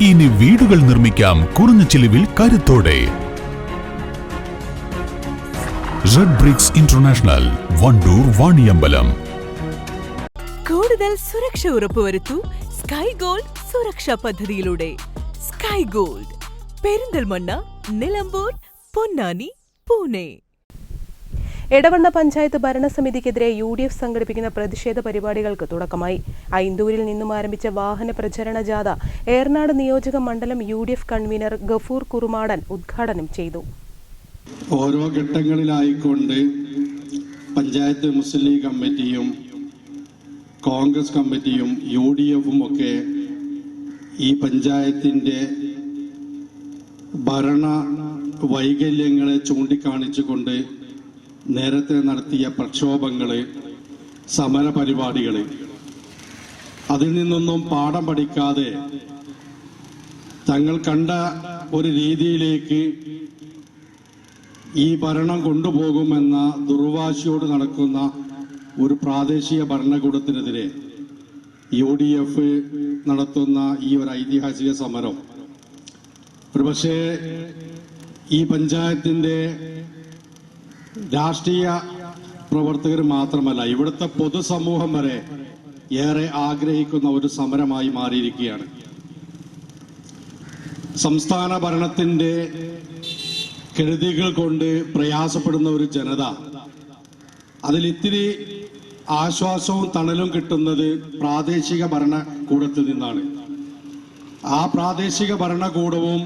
ഇനി വീടുകൾ നിർമ്മിക്കാം കുറഞ്ഞ ചിലവിൽ കരുത്തോടെ. Red bricks international Wandoor Vaniyambalam കൂടുതൽ സുരക്ഷ ഉറപ്പുവരുത്തൂ സ്കൈ ഗോൾഡ് സുരക്ഷാ പദ്ധതിയിലൂടെ. Sky gold Perinthalmanna Nilambur Ponnani Pune. Edavanna panchayat ഭരണസമിതിക്കെതിരെ യു ഡി എഫ് സംഘടിപ്പിക്കുന്ന പ്രതിഷേധ പരിപാടികൾക്ക് തുടക്കമായി. ഐന്തൂരിൽ നിന്നും ആരംഭിച്ച വാഹന പ്രചരണ ജാഥ ഏർനാട് നിയോജക മണ്ഡലം U D F convener Gafoor Kurumadan ഉദ്ഘാടനം ചെയ്തു. ഓരോ ഘട്ടങ്ങളിലായിക്കൊണ്ട് പഞ്ചായത്ത് മുസ്ലിം ലീഗ് കമ്മിറ്റിയും കോൺഗ്രസ് കമ്മിറ്റിയും യു ഡി എഫും ഒക്കെ ഈ പഞ്ചായത്തിന്റെ ഭരണ വൈകല്യങ്ങളെ ചൂണ്ടിക്കാണിച്ചുകൊണ്ട് നേരത്തെ നടത്തിയ പ്രക്ഷോഭങ്ങൾ സമര പരിപാടികൾ അതിൽ നിന്നൊന്നും പാഠം പഠിക്കാതെ തങ്ങൾ കണ്ട ഒരു രീതിയിലേക്ക് ഈ ഭരണം കൊണ്ടുപോകുമെന്ന ദുർവാശിയോട് നടക്കുന്ന ഒരു പ്രാദേശിക ഭരണകൂടത്തിനെതിരെ യു ഡി എഫ് നടത്തുന്ന ഈ ഒരു ഐതിഹാസിക സമരം. ഒരുപക്ഷെ ഈ പഞ്ചായത്തിന്റെ രാഷ്ട്രീയ പ്രവർത്തകർ മാത്രമല്ല ഇവിടുത്തെ പൊതുസമൂഹം വരെ ഏറെ ആഗ്രഹിക്കുന്ന ഒരു സമരമായി മാറിയിരിക്കുകയാണ്. സംസ്ഥാന ഭരണത്തിന്റെ കെടുതികൾ കൊണ്ട് പ്രയാസപ്പെടുന്ന ഒരു ജനത അതിൽ ഇത്തിരി ആശ്വാസവും തണലും കിട്ടുന്നത് പ്രാദേശിക ഭരണകൂടത്തിൽ നിന്നാണ്. ആ പ്രാദേശിക ഭരണകൂടവും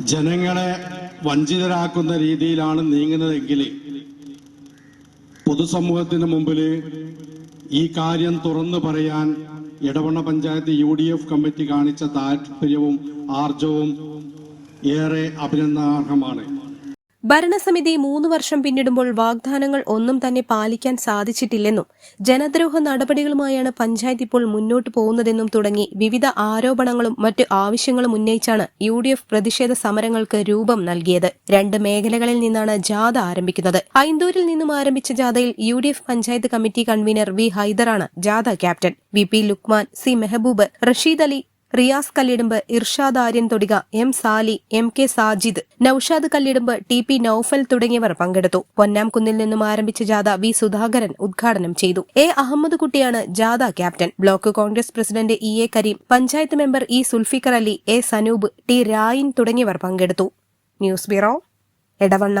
ജനങ്ങളെ വഞ്ചിതരാക്കുന്ന രീതിയിലാണ് നീങ്ങുന്നതെങ്കിൽ പൊതുസമൂഹത്തിന് മുമ്പിൽ ഈ കാര്യം തുറന്നു പറയാൻ Edavanna panchayat U D F committee കാണിച്ച താല്പര്യവും ആർജവും ഏറെ അഭിനന്ദനാർഹമാണ്. ഭരണസമിതി മൂന്ന് വർഷം പിന്നിടുമ്പോൾ വാഗ്ദാനങ്ങൾ ഒന്നും തന്നെ പാലിക്കാൻ സാധിച്ചിട്ടില്ലെന്നും ജനദ്രോഹ നടപടികളുമായാണ് പഞ്ചായത്ത് ഇപ്പോൾ മുന്നോട്ട് പോകുന്നതെന്നും തുടങ്ങി വിവിധ ആരോപണങ്ങളും മറ്റ് ആവശ്യങ്ങളും ഉന്നയിച്ചാണ് യു പ്രതിഷേധ സമരങ്ങൾക്ക് രൂപം നൽകിയത്. രണ്ട് മേഖലകളിൽ നിന്നാണ് ജാഥ ആരംഭിക്കുന്നത്. ഐന്തൂരിൽ നിന്നും ആരംഭിച്ച ജാഥയിൽ U panchayat committee convener V ഹൈദറാണ് ജാഥ captain. V P Lukman C Mehaboob Rasheed Ali Riyas Kallidumbu Irshad Aryan Thodika M Sali M K Sajid Noushad Kallidumbu T P Noufal തുടങ്ങിയവർ പങ്കെടുത്തു. പൊന്നാംകുന്നിൽ നിന്നും ആരംഭിച്ച ജാഥ വി സുധാകരൻ ഉദ്ഘാടനം ചെയ്തു. എ അഹമ്മദ് കുട്ടിയാണ് ജാഥ captain. Block Congress president E A Kareem panchayat member E Sulfikar Ali A Sanoob T Rayin തുടങ്ങിയവർ പങ്കെടുത്തു. News bureau Edavanna.